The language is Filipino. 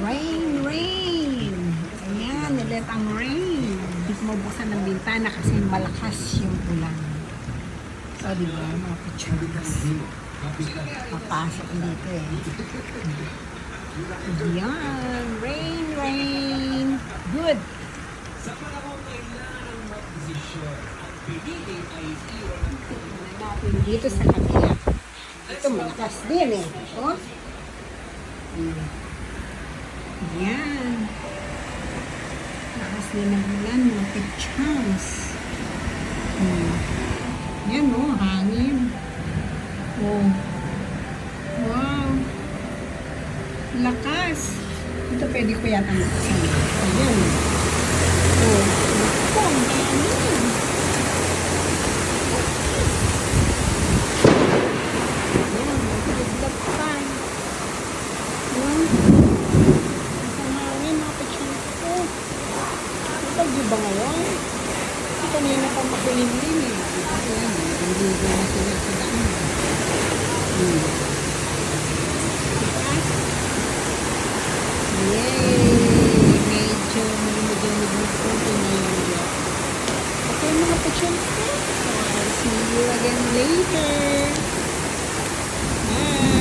Rain, rain. Ayan, nilet ang rain. Hindi ko mabuksan ng bintana kasi malakas yung ulan. So, di ba, mga pictures. Papasok dito eh. Ayan, rain, rain. Good. Tingnan natin dito sa kabila. Ito malakas din eh. Oh. Hmm. Yan. Lakas din ng ulan, mga pictures. Hmm. Yan oh, hangin. Oh. Wow. Lakas. Ito pwede ko yata makasama. Ayan. Oh. Naku, ang hangin. Ayan, nagdagdag pa. Ayan. Ang hangin, mga pictures ko. Ito, ba ngayon? Ito kanina pa makulimlim eh. Ayan, hindi ko na sila sa daan. Yay! Medyo malimig-limig po ito ngayon. Okay mga pictures ko. I'll see you again later. Bye!